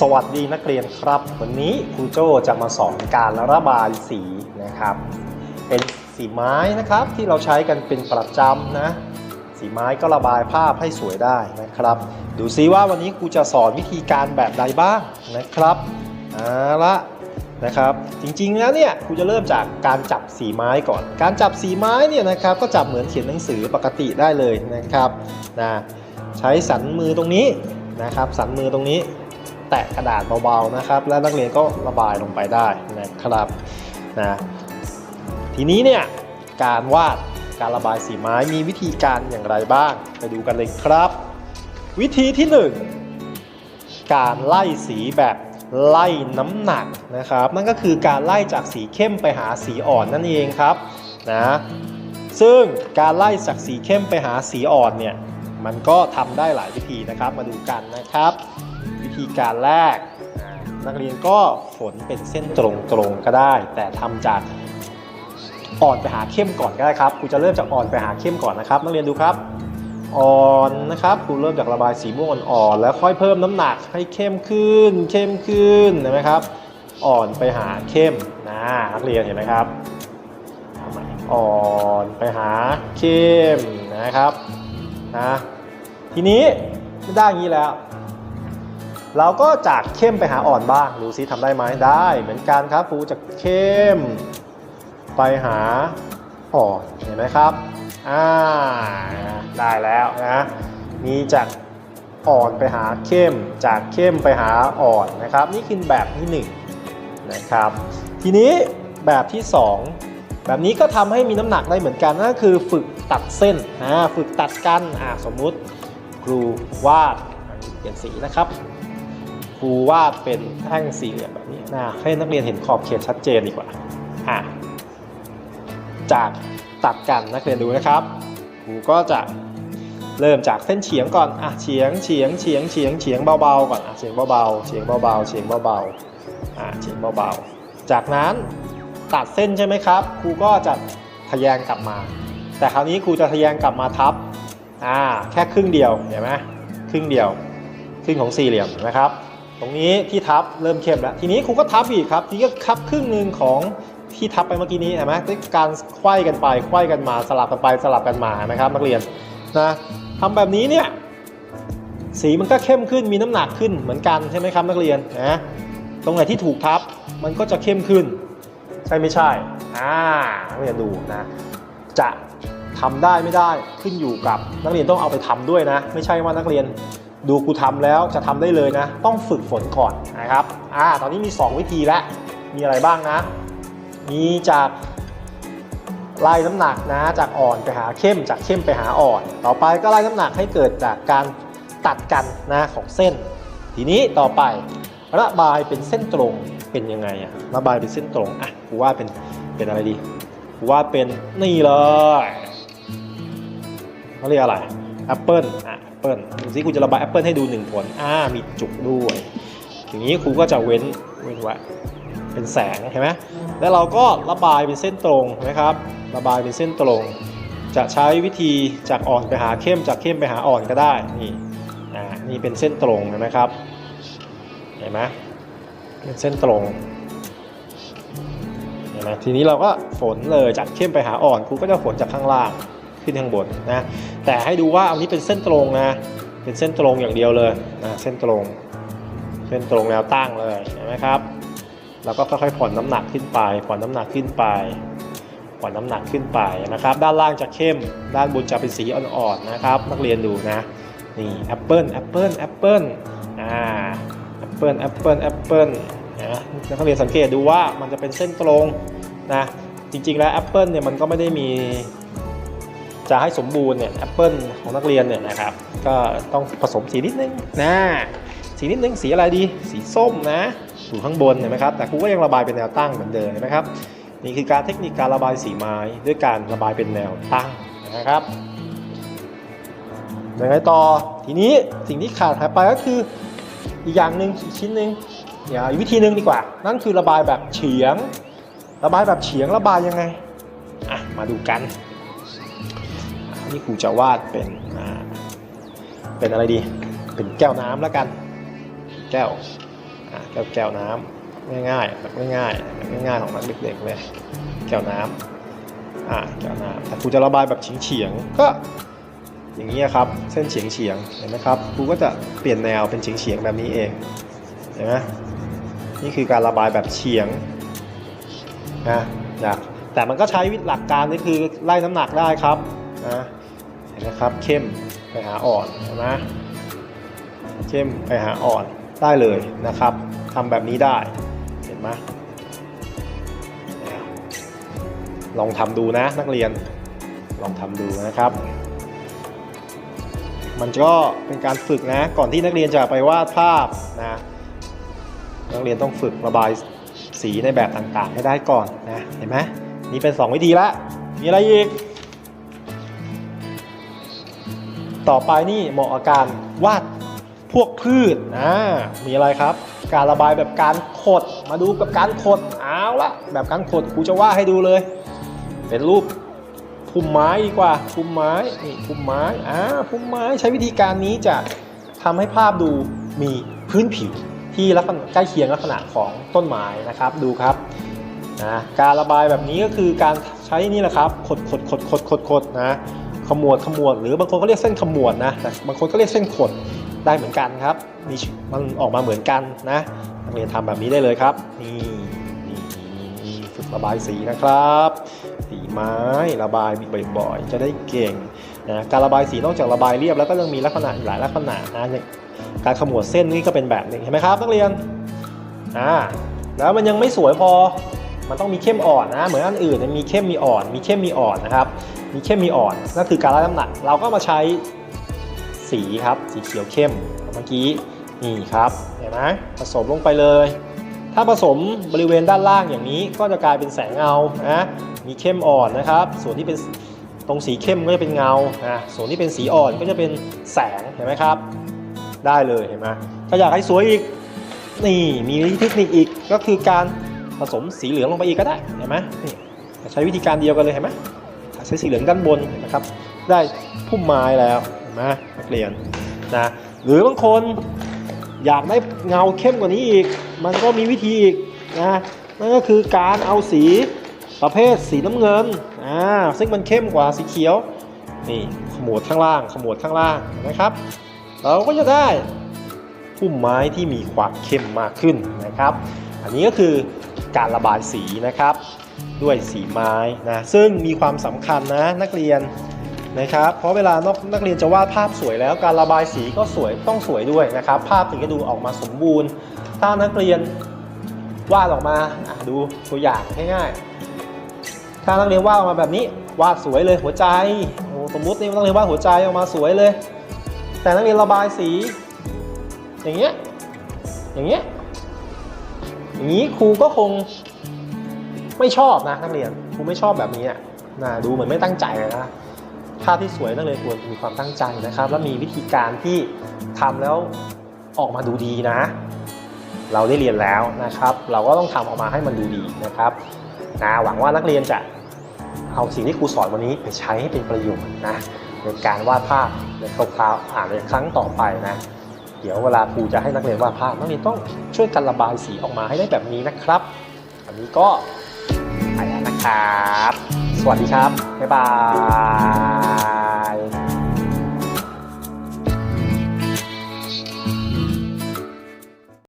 สวัสดีนักเรียนครับ วันนี้ครูโจจะมาสอนการระบายสีนะครับ เป็นสีไม้นะครับที่เราใช้กันเป็นประจำนะ สีไม้ก็ระบายภาพให้สวยได้นะครับ ดูซิว่าวันนี้ครูจะสอนวิธีการแบบใดบ้างนะครับเอาละนะครับ จริงๆแล้วเนี่ยครูจะเริ่มจากการจับสีไม้ก่อน การจับสีไม้เนี่ยนะครับ ก็จับเหมือนเขียนหนังสือปกติได้เลยนะครับนะใช้สันมือตรงนี้นะครับ สันมือตรงนี้ แตะกระดาษเบาๆนะครับ แล้วนักเรียนก็ระบายลงไปได้นะครับนะทีนี้เนี่ยการวาดการระบายสีไม้มีวิธีการอย่างไรบ้าง ไปดูกันเลยครับ วิธีที่ 1 การไล่สีแบบไล่น้ำหนักนะครับ นั่นก็คือการไล่จากสีเข้มไปหาสีอ่อนนั่นเองครับนะซึ่งการไล่จากสีเข้มไปหาสีอ่อนเนี่ยมันก็ทำได้หลายวิธีนะครับมาดูกันนะครับ ธีการแรก นักเรียนก็ฝนเป็นเส้นตรงๆก็ได้ แต่ทำจากอ่อนไปหาเข้มก่อนก็ได้ครับครูจะเริ่มจากอ่อนไปหาเข้มก่อนนะครับนักเรียนดูครับอ่อนนะครับครูเริ่มจากระบายสีม่วงอ่อนๆแล้วค่อยเพิ่มน้ำหนักให้เข้มขึ้น เข้มขึ้นเห็นไหมครับ อ่อนไปหาเข้มนะนักเรียนเห็นไหมครับอ่อนไปหาเข้มนะครับนะทีนี้ไม่ได้อย่างนี้แล้ว เราก็จากเข้มไปหาอ่อนบ้างดูซิทำได้ไหมได้เหมือนกันครับครูจากเข้ม ไปหาอ่อนเห็นไหมครับอ่าได้แล้วนะมีจากอ่อนไปหาเข้ม จากเข้มไปหาอ่อนนะครับ นี่คือแบบที่หนึ่งนะครับ ทีนี้แบบที่สองแบบนี้ก็ทำให้มีน้ำหนักได้เหมือนกันนั่นคือฝึกตัดเส้นอ่าฝึกตัดกันอ่าสมมุติครูวาดเปลี่ยนสีนะครับ ครูวาดเป็นแท่งสี่เหลี่ยมแบบนี้นะให้นักเรียนเห็นขอบเขตชัดเจนดีกว่าอะจากตัดกันนักเรียนดูนะครับครูก็จะเริ่มจากเส้นเฉียงก่อนอะเฉียงเฉียงเฉียงเฉียงเฉียงเบาๆก่อนอะเฉียงเบาๆเฉียงเบาๆเฉียงเบาๆอะเฉียงเบาๆ จากนั้นตัดเส้นใช่ไหมครับครูก็จะทะแยงกลับมา แต่คราวนี้ครูจะทะแยงกลับมาทับอ่าแค่ครึ่งเดียวเห็นไหมครึ่งเดียว ครึ่งของสี่เหลี่ยมนะครับ ตรงนี้ที่ทับเริ่มเข้มแล้ว ทีนี้ครูก็ทับอีกครับ ทีก็ทับครึ่งหนึ่งของที่ทับไปเมื่อกี้นี้เห็นไหมด้วยการไขว้กันไปไขว้กันมาสลับกันไปสลับกันมานไหมครับนักเรียนนะทำแบบนี้เนี่ยสีมันก็เข้มขึ้นมีน้ำหนักขึ้นเหมือนกันใช่ไหมครับนักเรียนนะตรงไหนที่ถูกทับมันก็จะเข้มขึ้น ใช่ไม่ใช่อ่านักเรียนดูนะจะทำได้ไม่ได้ขึ้นอยู่กับนักเรียนต้องเอาไปทำด้วยนะ ไม่ใช่ว่านักเรียน ดูครูทำแล้วจะทำได้เลยนะ ต้องฝึกฝนก่อนนะครับอ่าตอนนี้มี 2 วิธีแล้วมีอะไรบ้างนะ มีจากไล่น้ำหนักนะ จากอ่อนไปหาเข้ม จากเข้มไปหาอ่อน ต่อไปก็ไล่น้ำหนักให้เกิดจากการตัดกันนะของเส้น ทีนี้ต่อไประบายเป็นเส้นตรงเป็นยังไงอะระบายเป็นเส้นตรงอะครูว่าเป็นเป็นอะไรดีครูว่าเป็นนี่เลยเขาเรียกอะไรแอปเปิลอะ เปิลดูสิครูจะระบายแอปเปิลให้ดูหนึ่งผลอ่ามีจุกด้วยอย่างนี้ครูก็จะเว้นเว้นไว้เป็นแสงเห็นไหมแล้วเราก็ระบายเป็นเส้นตรงนะครับ ระบายเป็นเส้นตรง จะใช้วิธีจากอ่อนไปหาเข้มจากเข้มไปหาอ่อนก็ได้นี่อ่านี่เป็นเส้นตรงเห็นไหมครับเห็นไหมเป็นเส้นตรงเห็นไหมทีนี้เราก็ฝนเลยจากเข้มไปหาอ่อนครูก็จะฝนจากข้างล่าง ขึ้นข้างบนนะแต่ให้ดูว่าอันนี้เป็นเส้นตรงนะเป็นเส้นตรงอย่างเดียวเลยนะเส้นตรง เส้นตรงแนวตั้งเลยเห็นไหมครับแล้วก็ค่อยๆผ่อนน้ำหนักขึ้นไปผ่อนน้ำหนักขึ้นไปผ่อนน้ำหนักขึ้นไปนะครับ ด้านล่างจะเข้ม ด้านบนจะเป็นสีอ่อนๆนะครับ นักเรียนดูนะนี่แอปเปิลแอปเปิลแอปเปิลอ่าแอปเปิลแอปเปิลแอปเปิลนะนักเรียนสังเกตดูว่ามันจะเป็นเส้นตรงนะจริงๆแล้วแอปเปิลเนี่ยมันก็ไม่ได้มี จะให้สมบูรณ์เนี่ยแอปเปิลของนักเรียนเนี่ยนะครับ ก็ต้องผสมสีนิดนึงนะสีนิดนึงสีอะไรดี สีส้มนะอยู่ข้างบนเห็นไหมครับแต่ครูก็ยังระบายเป็นแนวตั้งเหมือนเดิมเห็นไหมครับนี่คือการเทคนิคการระบายสีไม้ด้วยการระบายเป็นแนวตั้งนะครับยังไงต่อทีนี้สิ่งที่ขาดหายไปก็คืออีกอย่างหนึ่งอีกชิ้นหนึ่งอย่าวิธีหนึ่งดีกว่า นั่นคือระบายแบบเฉียง ระบายแบบเฉียงระบายยังไงอะมาดูกัน นนี่ครูจะวาดเป็นเป็นอะไรดี เป็นแก้วน้ำแล้วกัน แก้วแก้วแก้วน้ำง่ายๆแบบง่ายๆแบบง่ายๆของนักเด็กๆเลยแก้วน้ำอะแก้วน้ำแต่ครูจะระบายแบบเฉียงๆก็อย่างนี้ครับเส้นเฉียงเฉียงๆเห็นไหมครับครูก็จะเปลี่ยนแนวเป็นเฉียงเฉียงๆแบบนี้เองเห็นไหมนี่คือการระบายแบบเฉียงนะอยากแต่มันก็ใช้วิธีหลักการนี่คือไล่น้ำหนักได้ครับนะ นไหมครับ เข้มไปหาอ่อนเห็นไหมเข้มไปหาอ่อนได้เลยนะครับทำแบบนี้ได้เห็นไหมลองทำดูนะนักเรียนลองทำดูนะครับ มันก็เป็นการฝึกนะ ก่อนที่นักเรียนจะไปวาดภาพนะนักเรียนต้องฝึกระบายสีในแบบต่างๆ ให้ได้ก่อนนะเห็นไหมนี่เป็น 2 วิธีละมีอะไรอีก ต่อไปนี่เหมาะกับการวาดพวกพืชอ่ามีอะไรครับ การระบายแบบการขด มาดูกับการขดเอาละแบบการขดครูจะวาดให้ดูเลย เป็นรูปพุ่มไม้ดีกว่าพุ่มไม้นี่พุ่มไม้อ่าพุ่มไม้ใช้วิธีการนี้จะทำให้ภาพดูมีพื้นผิวที่ลักษณะใกล้เคียงลักษณะของต้นไม้นะครับดูครับนะการระบายแบบนี้ก็คือการใช้นี่แหละครับขดขดขดขดขดขดนะ ขมวดขมวดหรือบางคนก็เรียกเส้นขมวดนะแต่บางคนก็เรียกเส้นขดได้เหมือนกันครับมีมันออกมาเหมือนกันนะนักเรียนทำแบบนี้ได้เลยครับนี่นี่นี่นี่ฝึกระบายสีนะครับ สีไม้ระบายบ่อยๆ จะได้เก่งนะการระบายสีนอกจากระบายเรียบแล้วก็ยังมีลักษณะหลายลักษณะนี่การขมวดเส้นนี่ก็เป็นแบบหนึ่งเห็นไหมครับ นักเรียนอ่าแล้วมันยังไม่สวยพอมันต้องมีเข้มอ่อนนะ เหมือนอันอื่นมีเข้มมีอ่อน มีเข้มมีอ่อนนะครับ มีเข้มมีอ่อนนั่นคือการรับน้ำหนัก เราก็มาใช้สีครับสีเขียวเข้มเมื่อกี้นี่ครับเห็นไหมผสมลงไปเลย ถ้าผสมบริเวณด้านล่างอย่างนี้ก็จะกลายเป็นแสงเงานะมีเข้มอ่อนนะครับ ส่วนที่เป็นตรงสีเข้มก็จะเป็นเงานะส่วนที่เป็นสีอ่อนก็จะเป็นแสงเห็นไหมครับ ได้เลยเห็นไหมถ้าอยากให้สวยอีกนี่มีเทคนิคอีกก็คือการผสมสีเหลืองลงไปอีกก็ได้เห็นไหมนี่ใช้วิธีการเดียวกันเลยเห็นไหม ใช้สีเหลืองด้านบนนะครับ ได้พุ่มไม้แล้วเห็นไหมนักเรียนนะหรือบางคนอยากได้เงาเข้มกว่านี้อีก มันก็มีวิธีอีกนะนั่นก็คือการเอาสีประเภทสีน้ำเงินอ่าซึ่งมันเข้มกว่าสีเขียวนี่ขมวดข้างล่างขมวดข้างล่างนะครับ เราก็จะได้พุ่มไม้ที่มีความเข้มมากขึ้นนะครับ อันนี้ก็คือการระบายสีนะครับ ด้วยสีไม้นะซึ่งมีความสำคัญนะนักเรียนนะครับเพราะเวลานอกนักเรียนจะวาดภาพสวยแล้วการระบายสีก็สวยต้องสวยด้วยนะครับ ภาพถึงจะดูออกมาสมบูรณ์ ถ้านักเรียนวาดออกมาดูตัวอย่างง่ายๆถ้านักเรียนวาดออกมาแบบนี้วาดสวยเลยหัวใจโอ้สมมตินี่นักเรียนวาดหัวใจออกมาสวยเลย แต่นักเรียนระบายสี อย่างเงี้ยอย่างเงี้ยอย่างนี้ครูก็คง ไม่ชอบนะนักเรียนครูไม่ชอบแบบนี้นะดูเหมือนไม่ตั้งใจเลยนะภาพที่สวยนักเรียนควรมีความตั้งใจนะครับ แล้วมีวิธีการที่ทำแล้วออกมาดูดีนะ เราได้เรียนแล้วนะครับ เราก็ต้องทำออกมาให้มันดูดีนะครับนะหวังว่านักเรียนจะเอาสิ่งที่ครูสอนวันนี้ไปใช้ให้เป็นประโยชน์นะในการวาดภาพในคราวๆอ่านในครั้งต่อไปนะ เดี๋ยวเวลาครูจะให้นักเรียนวาดภาพนักเรียนต้องช่วยกันระบายสีออกมาให้ได้แบบนี้นะครับ อันนี้ก็ ครับ สวัสดีครับ บ๊ายบาย